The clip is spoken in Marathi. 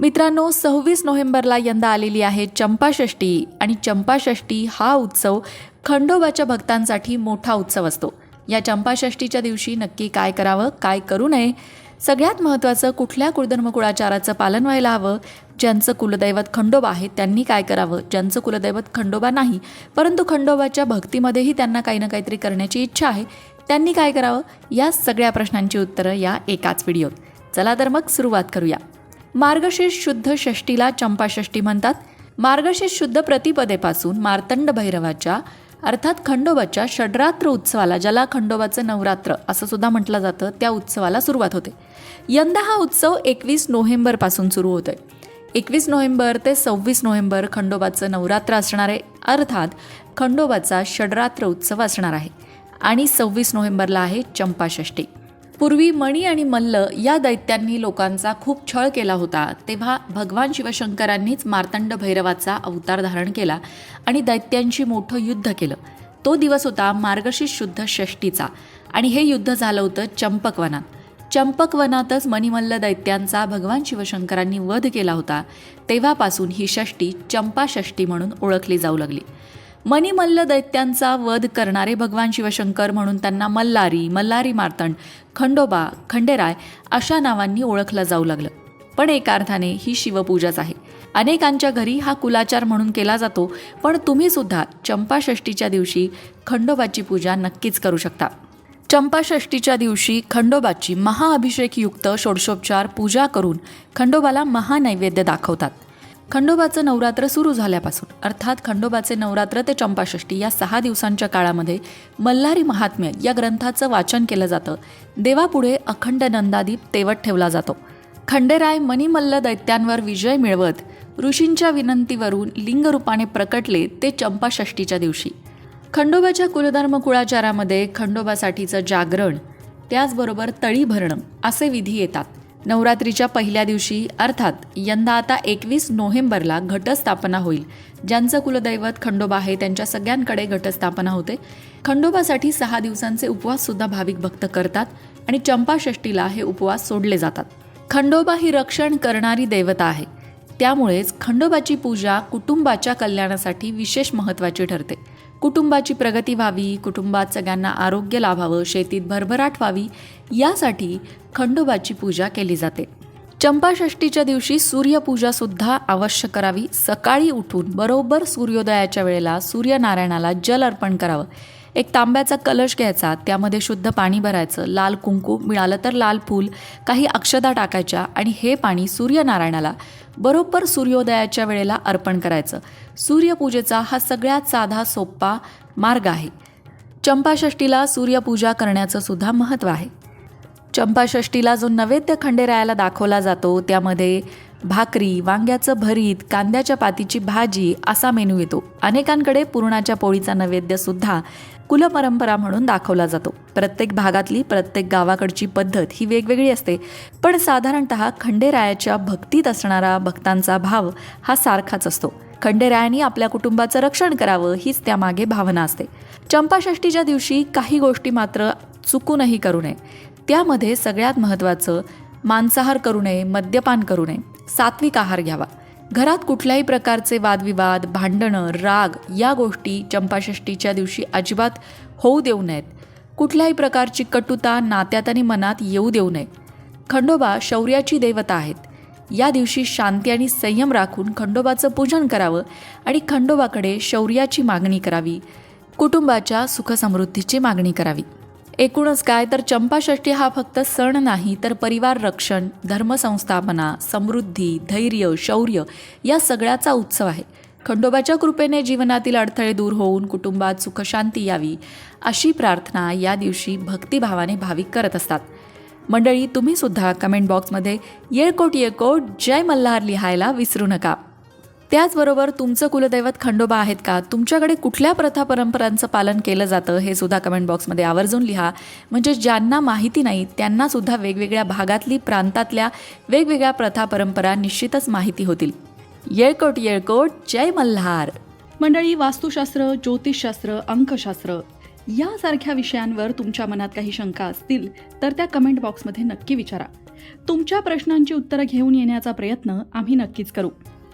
मित्रांनो सव्वीस नोव्हेंबरला यंदा आलेली आहे चंपाषष्ठी आणि चंपाषष्ठी हा उत्सव खंडोबाच्या भक्तांसाठी मोठा उत्सव असतो. या चंपाषष्ठीच्या दिवशी नक्की काय करावं काय करू नये सगळ्यात महत्त्वाचं कुठल्या कुळधर्मकुळाचाराचं पालन व्हायला हवं ज्यांचं कुलदैवत खंडोबा आहे त्यांनी काय करावं ज्यांचं कुलदैवत खंडोबा नाही परंतु खंडोबाच्या भक्तीमध्येही त्यांना काही ना काहीतरी करण्याची इच्छा आहे त्यांनी काय करावं या सगळ्या प्रश्नांची उत्तरं या एकाच व्हिडिओत. चला तर मग सुरुवात करूया. मार्गशीर्ष शुद्ध षष्टीला चंपाषष्ठी म्हणतात. मार्गशीर्ष शुद्ध प्रतिपदेपासून मार्तंड भैरवाच्या अर्थात खंडोबाच्या षड्रात्र उत्सवाला ज्याला खंडोबाचं नवरात्र असं सुद्धा म्हटलं जातं त्या उत्सवाला सुरुवात होते. यंदा हा उत्सव एकवीस नोव्हेंबरपासून सुरू होतोय. एकवीस नोव्हेंबर ते सव्वीस नोव्हेंबर खंडोबाचं नवरात्र असणार आहे. अर्थात खंडोबाचा षड्रात्र उत्सव असणार आहे. आणि सव्वीस नोव्हेंबरला आहे चंपाषष्ठी पूर्वी मणी आणि मल्ल या दैत्यांनी लोकांचा खूप छळ केला होता. तेव्हा भगवान शिवशंकरांनीच मार्तंड भैरवाचा अवतार धारण केला आणि दैत्यांशी मोठं युद्ध केलं. तो दिवस होता मार्गशीर्ष शुद्ध षष्टीचा आणि हे युद्ध झालं होतं चंपकवनात. चंपकवनातच मणिमल्ल दैत्यांचा भगवान शिवशंकरांनी वध केला होता. तेव्हापासून ही षष्टी चंपाषष्ठी म्हणून ओळखली जाऊ लागली. मणिमल्ल दैत्यांचा वध करणारे भगवान शिवशंकर म्हणून त्यांना मल्लारी मल्लारी मार्तंड खंडोबा खंडेराय अशा नावांनी ओळखलं जाऊ लागलं. पण एका अर्थाने ही शिवपूजाच आहे. अनेकांच्या घरी हा कुलाचार म्हणून केला जातो पण तुम्ही सुद्धा चंपाषष्टीच्या दिवशी खंडोबाची पूजा नक्कीच करू शकता. चंपाषष्टीच्या दिवशी खंडोबाची महाअभिषेकयुक्त षोडशोपचार पूजा करून खंडोबाला महानैवेद्य दाखवतात. खंडोबाचं नवरात्र सुरू झाल्यापासून अर्थात खंडोबाचे नवरात्र ते चंपाषष्ठी या सहा दिवसांच्या काळामध्ये मल्हारी महात्म्य या ग्रंथाचं वाचन केलं जातं. देवापुढे अखंड नंदादीप तेवत ठेवला जातो. खंडेराय मणिमल्ल दैत्यांवर विजय मिळवत ऋषींच्या विनंतीवरून लिंगरूपाने प्रकटले ते चंपाषष्टीच्या दिवशी. खंडोबाच्या कुलधर्म कुळाचारामध्ये खंडोबासाठीचं जागरण त्याचबरोबर तळी भरणं असे विधी येतात. नवरात्रीच्या पहिल्या दिवशी अर्थात यंदा आता एकवीस नोव्हेंबरला घटस्थापना होईल ज्यांचं कुलदैवत खंडोबा आहे त्यांच्या सगळ्यांकडे घटस्थापना होते. खंडोबासाठी सहा दिवसांचे उपवाससुद्धा भाविक भक्त करतात आणि चंपाषष्टीला हे उपवास सोडले जातात. खंडोबा ही रक्षण करणारी दैवता आहे. त्यामुळेच खंडोबाची पूजा कुटुंबाच्या कल्याणासाठी विशेष महत्त्वाची ठरते. कुटुंबाची प्रगती व्हावी कुटुंबात सगळ्यांना आरोग्य लाभावं शेतीत भरभराट व्हावी यासाठी खंडोबाची पूजा केली जाते. चंपाषष्टीच्या दिवशी सूर्यपूजासुद्धा अवश्य करावी. सकाळी उठून बरोबर सूर्योदयाच्या वेळेला सूर्यनारायणाला जल अर्पण करावं. एक तांब्याचा कलश घ्यायचा त्यामध्ये शुद्ध पाणी भरायचं लाल कुंकू मिळालं तर लाल फूल काही अक्षदा टाकायच्या आणि हे पाणी सूर्यनारायणाला बरोबर सूर्योदयाच्या वेळेला अर्पण करायचं. सूर्यपूजेचा हा सगळ्यात साधा सोप्पा मार्ग आहे. चंपाषष्टीला सूर्यपूजा करण्याचं सुद्धा महत्त्व आहे. चंपाषष्टीला जो नैवेद्य खंडेरायाला दाखवला जातो त्यामध्ये भाकरी वांग्याचं भरीत कांद्याच्या पातीची भाजी असा मेनू येतो. अनेकांकडे पुरणाच्या पोळीचा नैवेद्यसुद्धा कुलपरंपरा म्हणून दाखवला जातो. प्रत्येक भागातली प्रत्येक गावाकडची पद्धत ही वेगवेगळी असते. पण साधारणत खंडेरायाच्या भक्तीत असणारा भक्तांचा भाव हा सारखाच असतो. खंडेरायांनी आपल्या कुटुंबाचं रक्षण करावं हीच त्यामागे भावना असते. चंपाषष्टीच्या दिवशी काही गोष्टी मात्र चुकूनही करू नये. त्यामध्ये सगळ्यात महत्त्वाचं मांसाहार करू नये मद्यपान करू नये. सात्विक आहार घ्यावा. घरात कुठल्याही प्रकारचे वादविवाद भांडणं राग या गोष्टी चंपाषष्टीच्या दिवशी अजिबात होऊ देऊ नयेत. कुठल्याही प्रकारची कटुता नात्यात आणि मनात येऊ देऊ नये. खंडोबा शौर्याची देवता आहेत. या दिवशी शांती आणि संयम राखून खंडोबाचं पूजन करावं आणि खंडोबाकडे शौर्याची मागणी करावी. कुटुंबाच्या सुखसमृद्धीची मागणी करावी. एकूणच काय? तर चंपाषष्ठी हा फक्त सण नाही तर परिवार रक्षण धर्मसंस्थापना समृद्धी धैर्य शौर्य या सगळ्याचा उत्सव आहे. खंडोबाच्या कृपेने जीवनातील अडथळे दूर होऊन कुटुंबात सुखशांती यावी अशी प्रार्थना या दिवशी भक्तिभावाने भाविक करत असतात. मंडळी तुम्ही सुद्धा कमेंट बॉक्समध्ये येळकोट येळकोट जय मल्हार लिहायला विसरू नका. त्याचबरोबर तुमचं कुलदैवत खंडोबा आहेत का? तुमच्याकडे कुठल्या प्रथा परंपरांचं पालन केलं जातं हे सुद्धा कमेंट बॉक्समध्ये आवर्जून लिहा. म्हणजे ज्यांना माहिती नाही त्यांना सुद्धा वेगवेगळ्या भागातली प्रांतातल्या वेगवेगळ्या प्रथा परंपरा निश्चितच माहिती होतील. येळकोट येळकोट जय मल्हार. मंडळी वास्तुशास्त्र ज्योतिषशास्त्र अंकशास्त्र यासारख्या विषयांवर तुमच्या मनात काही शंका असतील तर त्या कमेंट बॉक्समध्ये नक्की विचारा. तुमच्या प्रश्नांची उत्तरं घेऊन येण्याचा प्रयत्न आम्ही नक्कीच करू.